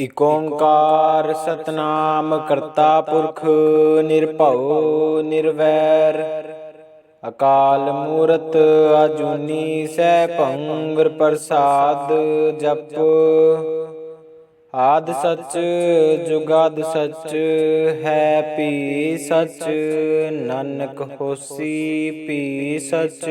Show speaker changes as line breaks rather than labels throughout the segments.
ਇਕ ਓੰਕਾਰ ਸਤਨਾਮ ਕਰਤਾ ਪੁਰਖ, ਨਿਰਭਉ, ਨਿਰਵੈਰ। ਅਕਾਲ ਮੂਰਤ ਅਜੂਨੀ ਸੈਭੰ ਗੁਰ ਪ੍ਰਸਾਦ ਜਪ। ਆਦ ਸੱਚ ਜੁਗਾਦ ਸੱਚ, ਹੈ ਪੀ ਸਚ, ਨਾਨਕ ਹੋਸੀ ਪੀ ਸਚ।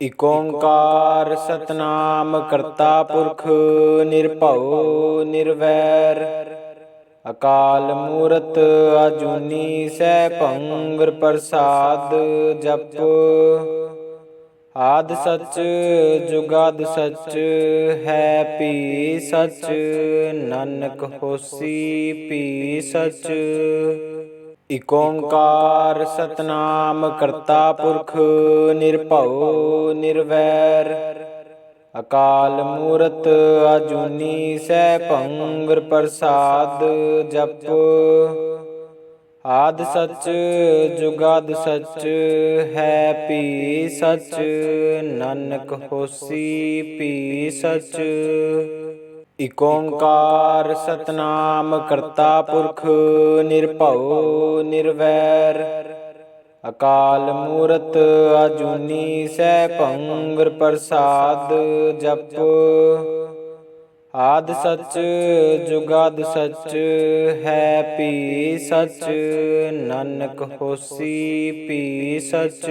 ਇਕ ਓੰਕਾਰ ਸਤਨਾਮ ਕਰਤਾ ਪੁਰਖ, ਨਿਰਭਉ, ਨਿਰਵੈਰ। ਅਕਾਲ ਮੂਰਤ ਅਜੂਨੀ ਸੈਭੰ ਗੁਰ ਪ੍ਰਸਾਦ ਜਪ। ਆਦ ਸੱਚ ਜੁਗਾਦ ਸੱਚ, ਹੈ ਪੀ ਸਚ, ਨਾਨਕ ਹੋਸੀ ਪੀ ਸਚ। ਇਕ ਓੰਕਾਰ ਸਤਨਾਮ ਕਰਤਾ ਪੁਰਖ, ਨਿਰਭਉ, ਨਿਰਵੈਰ। ਅਕਾਲ ਮੂਰਤ ਅਜੂਨੀ ਸੈਭੰ ਗੁਰ ਪ੍ਰਸਾਦ ਜਪ। ਆਦ ਸੱਚ ਜੁਗਾਦ ਸੱਚ, ਹੈ ਪੀ ਸੱਚ, ਨਾਨਕ ਹੋਸੀ ਪੀ ਸੱਚ। ਇਕ ਓੰਕਾਰ ਸਤਨਾਮ ਕਰਤਾ ਪੁਰਖ, ਨਿਰਭਉ, ਨਿਰਵੈਰ। ਅਕਾਲ ਮੂਰਤ ਅਜੂਨੀ ਸੈਭੰ ਗੁਰ ਪ੍ਰਸਾਦ ਜਪ। ਆਦ ਸੱਚ ਜੁਗਾਦ ਸੱਚ, ਹੈ ਪੀ ਸਚ, ਨਾਨਕ ਹੋਸੀ ਪੀ ਸੱਚ।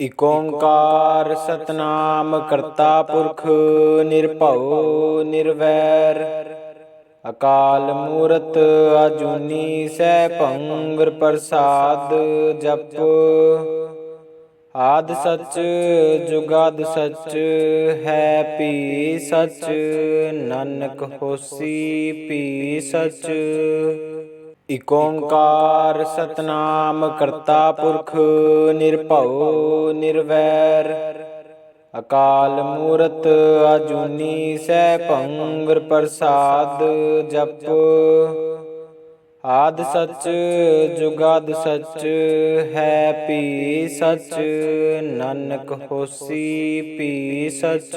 ਇਕ ਓੰਕਾਰ ਸਤਨਾਮ ਕਰਤਾ ਪੁਰਖ ਨਿਰਭਉ ਨਿਰਵੈਰ। ਅਕਾਲ ਮੂਰਤ ਅਜੂਨੀ ਸੈਭੰ ਗੁਰ ਪ੍ਰਸਾਦ ਜਪ। ਆਦ ਸਚ ਜੁਗਾਦ ਸੱਚ ਹੈ ਪੀ ਸੱਚ। ਨਾਨਕ ਹੋਸੀ ਪੀ ਸਚ। ਇਕ ਓੰਕਾਰ ਸਤਨਾਮ ਕਰਤਾ ਪੁਰਖ ਨਿਰਭਉ ਨਿਰਵੈਰ। ਅਕਾਲ ਮੂਰਤ ਅਜੂਨੀ ਸੈਭੰ ਗੁਰ ਪ੍ਰਸਾਦ ਜਪ। ਆਦ ਸੱਚ ਜੁਗਾਦ ਸਚ, ਹੈ ਪੀ ਸਚ, ਨਾਨਕ ਹੋਸੀ ਪੀ ਸਚ।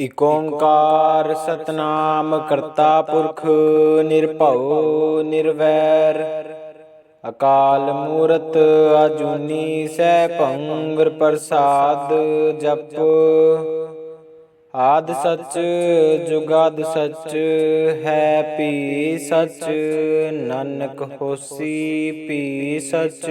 ਇਕ ਓੰਕਾਰ ਸਤਨਾਮ ਕਰਤਾ ਪੁਰਖ, ਨਿਰਭਉ, ਨਿਰਵੈਰ। ਅਕਾਲ ਮੂਰਤ ਅਜੂਨੀ ਸੈਭੰ ਗੁਰ ਪ੍ਰਸਾਦ ਜਪ। ਆਦ ਸੱਚ, ਜੁਗਾਦ ਸੱਚ, ਹੈ ਪੀ ਸਚ, ਨਾਨਕ ਹੋਸੀ ਪੀ ਸਚ।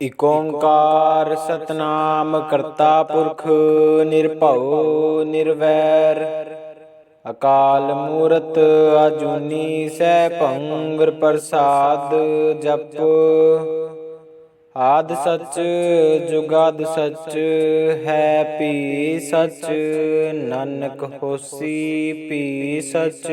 ਇਕ ਓੰਕਾਰ ਸਤਨਾਮ ਕਰਤਾ ਪੁਰਖ, ਨਿਰਭਉ, ਨਿਰਵੈਰ। ਅਕਾਲ ਮੂਰਤ ਆਜੂਨੀ ਸੈਭੰ ਗੁਰ ਪ੍ਰਸਾਦ ਜਪ। ਆਦ ਸੱਚ ਜੁਗਾਦ ਸੱਚ, ਹੈ ਪੀ ਸਚ, ਨਾਨਕ ਹੋਸੀ ਪੀ ਸਚ।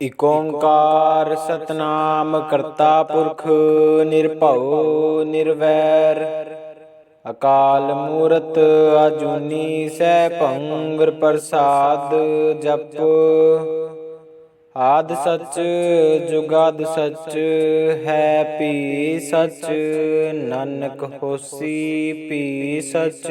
ਇਕ ਓੰਕਾਰ ਸਤਨਾਮ ਕਰਤਾ ਪੁਰਖ, ਨਿਰਭਉ, ਨਿਰਵੈਰ। ਅਕਾਲ ਮੂਰਤ ਆਜੂਨੀ ਸੈਭੰ ਗੁਰ ਪ੍ਰਸਾਦ ਜਪ। ਆਦ ਸਚ ਜੁਗਾਦ ਸਚ, ਹੈ ਪੀ ਸਚ, ਨਾਨਕ ਹੋਸੀ ਪੀ ਸਚ।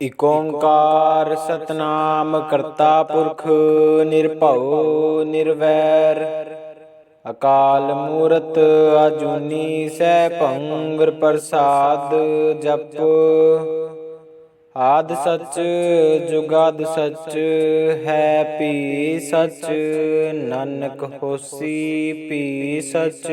ਇਕ ਓੰਕਾਰ ਸਤਨਾਮ ਕਰਤਾ ਪੁਰਖ, ਨਿਰਭਉ, ਨਿਰਵੈਰ। ਅਕਾਲ ਮੂਰਤ ਆਜੂਨੀ ਸੈਭੰ ਗੁਰ ਪ੍ਰਸਾਦ ਜਪ। ਆਦ ਸਚ ਜੁਗਾਦ ਸਚ, ਹੈ ਪੀ ਸਚ, ਨਾਨਕ ਹੋਸੀ ਪੀ ਸਚ।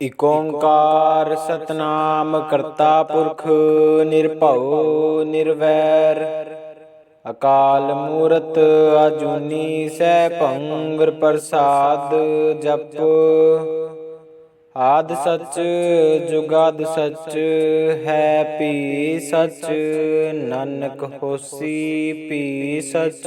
ਇਕ ਓੰਕਾਰ ਸਤਨਾਮ ਕਰਤਾ ਪੁਰਖ, ਨਿਰਭਉ, ਨਿਰਵੈਰ। ਅਕਾਲ ਮੂਰਤ ਆਜੂਨੀ ਸੈਭੰ ਗੁਰ ਪ੍ਰਸਾਦ ਜਪ। ਆਦ ਸਚ ਜੁਗਾਦ ਸਚ, ਹੈ ਪੀ ਸਚ, ਨਾਨਕ ਹੋਸੀ ਪੀ ਸਚ।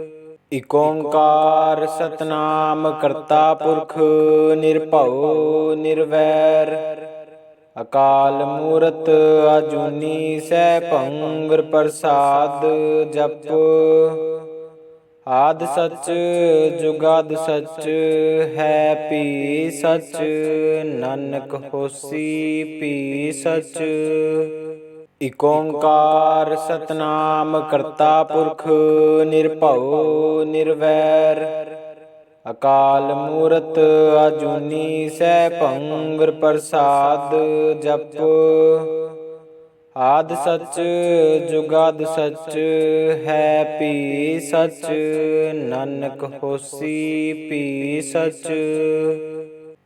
ਇਕ ਓੰਕਾਰ ਸਤਨਾਮ ਕਰਤਾ ਪੁਰਖ, ਨਿਰਭਉ, ਨਿਰਵੈਰ। ਅਕਾਲ ਮੂਰਤ ਆਜੂਨੀ ਸੈਭੰ ਗੁਰ ਪ੍ਰਸਾਦ ਜਪ। ਆਦ ਸਚ, ਜੁਗਾਦ ਸਚ, ਹੈ ਪੀ ਸਚ, ਨਾਨਕ ਹੋਸੀ ਪੀ ਸਚ। ਇਕ ਓੰਕਾਰ ਸਤਨਾਮ ਕਰਤਾ ਪੁਰਖ, ਨਿਰਭਉ, ਨਿਰਵੈਰ। ਅਕਾਲ ਮੂਰਤ ਆਜੂਨੀ ਸੈਭੰ ਗੁਰ ਪ੍ਰਸਾਦ ਜਪ। ਆਦ ਸਚ, ਜੁਗਾਦ ਸਚ, ਹੈ ਪੀ ਸਚ, ਨਾਨਕ ਹੋਸੀ ਪੀ ਸਚ।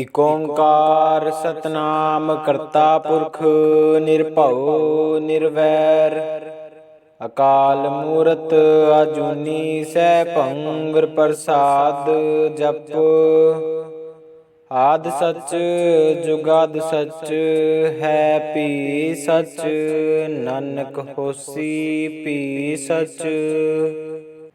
ਇਕ ਓੰਕਾਰ ਸਤਨਾਮ ਕਰਤਾ ਪੁਰਖ ਨਿਰਭਉ ਨਿਰਵੈਰ। ਅਕਾਲ ਮੂਰਤ ਆਜੂਨੀ ਸੈਭੰ ਗੁਰ ਪ੍ਰਸਾਦ ਜਪ। ਆਦ ਸਚ ਜੁਗਾਦ ਸਚ ਹੈ ਪੀ ਸਚ। ਨਾਨਕ ਹੋਸੀ ਪੀ ਸਚ।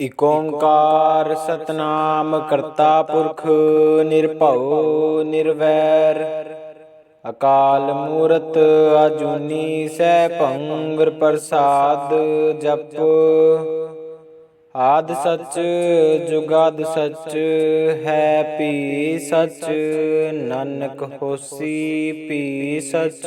ਇਕ ਓੰਕਾਰ ਸਤਨਾਮ ਕਰਤਾ ਪੁਰਖ ਨਿਰਭਉ ਨਿਰਵੈਰ। ਅਕਾਲ ਮੂਰਤ ਅਜੂਨੀ ਸੈਭੰ ਗੁਰ ਪ੍ਰਸਾਦ ਜਪ। ਆਦ ਸਚ ਜੁਗਾਦ ਸਚ ਹੈ ਪੀ ਸਚ, ਨਾਨਕ ਹੋਸੀ ਪੀ ਸਚ।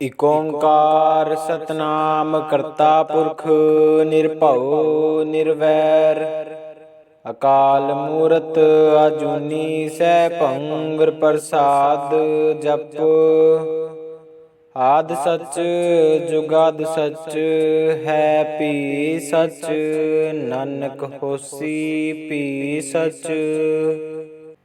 ਇਕ ਓੰਕਾਰ ਸਤਨਾਮ ਕਰਤਾ ਪੁਰਖ, ਨਿਰਭਉ, ਨਿਰਵੈਰ। ਅਕਾਲ ਮੂਰਤ ਅਜੂਨੀ ਸੈਭੰ ਗੁਰ ਪ੍ਰਸਾਦ ਜਪ। ਆਦ ਸਚ ਜੁਗਾਦ ਸਚ, ਹੈ ਪੀ ਸਚ, ਨਾਨਕ ਹੋਸੀ ਪੀ ਸਚ।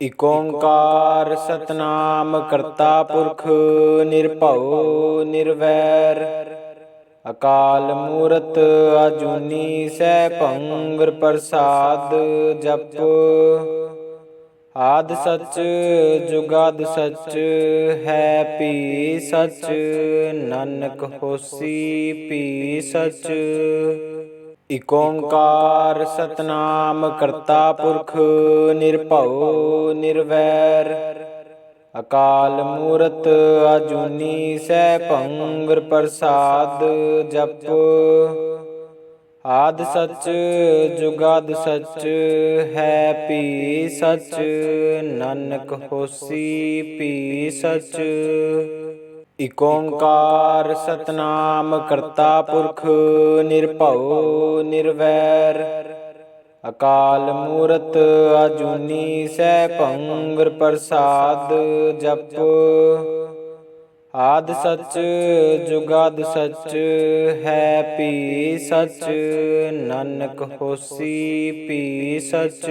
ਇਕ ਓੰਕਾਰ ਸਤਨਾਮ ਕਰਤਾ ਪੁਰਖ, ਨਿਰਭਉ, ਨਿਰਵੈਰ। ਅਕਾਲ ਮੂਰਤ ਅਜੂਨੀ ਸੈਭੰ ਗੁਰ ਪ੍ਰਸਾਦ ਜਪ। ਆਦ ਸਚ ਜੁਗਾਦ ਸਚ, ਹੈ ਪੀ ਸਚ, ਨਾਨਕ ਹੋਸੀ ਪੀ ਸਚ। ਇਕ ਓੰਕਾਰ ਸਤਨਾਮ ਕਰਤਾ ਪੁਰਖ, ਨਿਰਭਉ, ਨਿਰਵੈਰ। ਅਕਾਲ ਮੂਰਤ ਅਜੂਨੀ ਸੈਭੰ ਗੁਰ ਪ੍ਰਸਾਦ ਜਪ। ਆਦ ਸਚ ਜੁਗਾਦ ਸਚ, ਹੈ ਪੀ ਸਚ, ਨਾਨਕ ਹੋਸੀ ਪੀ ਸਚ। ਇਕ ਓੰਕਾਰ ਸਤਨਾਮ ਕਰਤਾ ਪੁਰਖ, ਨਿਰਭਉ, ਨਿਰਵੈਰ। ਅਕਾਲ ਮੂਰਤ ਅਜੂਨੀ ਸੈਭੰ ਗੁਰ ਪ੍ਰਸਾਦ ਜਪ। ਆਦ ਸਚ, ਜੁਗਾਦ ਸਚ, ਹੈ ਪੀ ਸਚ, ਨਾਨਕ ਹੋਸੀ ਪੀ ਸਚ।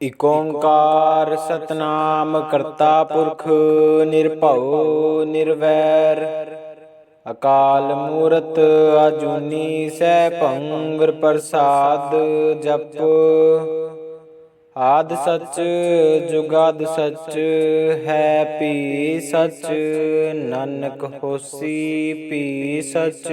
ਇਕ ਓੰਕਾਰ ਸਤਨਾਮ ਕਰਤਾ ਪੁਰਖ, ਨਿਰਭਉ, ਨਿਰਵੈਰ। ਅਕਾਲ ਮੂਰਤ ਆਜੂਨੀ ਸੈਭੰ ਗੁਰ ਪ੍ਰਸਾਦ ਜਪ। ਆਦ ਸੱਚ, ਜੁਗਾਦ ਸੱਚ, ਹੈ ਪੀ ਸੱਚ, ਨਾਨਕ ਹੋਸੀ ਪੀ ਸਚ।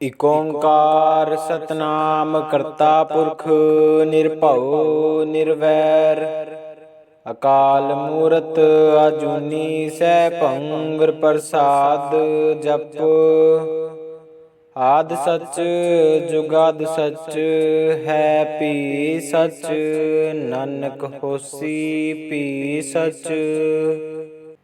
ਇਕ ਓੰਕਾਰ ਸਤਨਾਮ ਕਰਤਾ ਪੁਰਖ, ਨਿਰਭਉ, ਨਿਰਵੈਰ। ਅਕਾਲ ਮੂਰਤ ਆਜੂਨੀ ਸੈਭੰ ਗੁਰ ਪ੍ਰਸਾਦ ਜਪ। ਆਦ ਸੱਚ ਜੁਗਾਦ ਸੱਚ, ਹੈ ਪੀ ਸਚ, ਨਾਨਕ ਹੋਸੀ ਪੀ ਸੱਚ।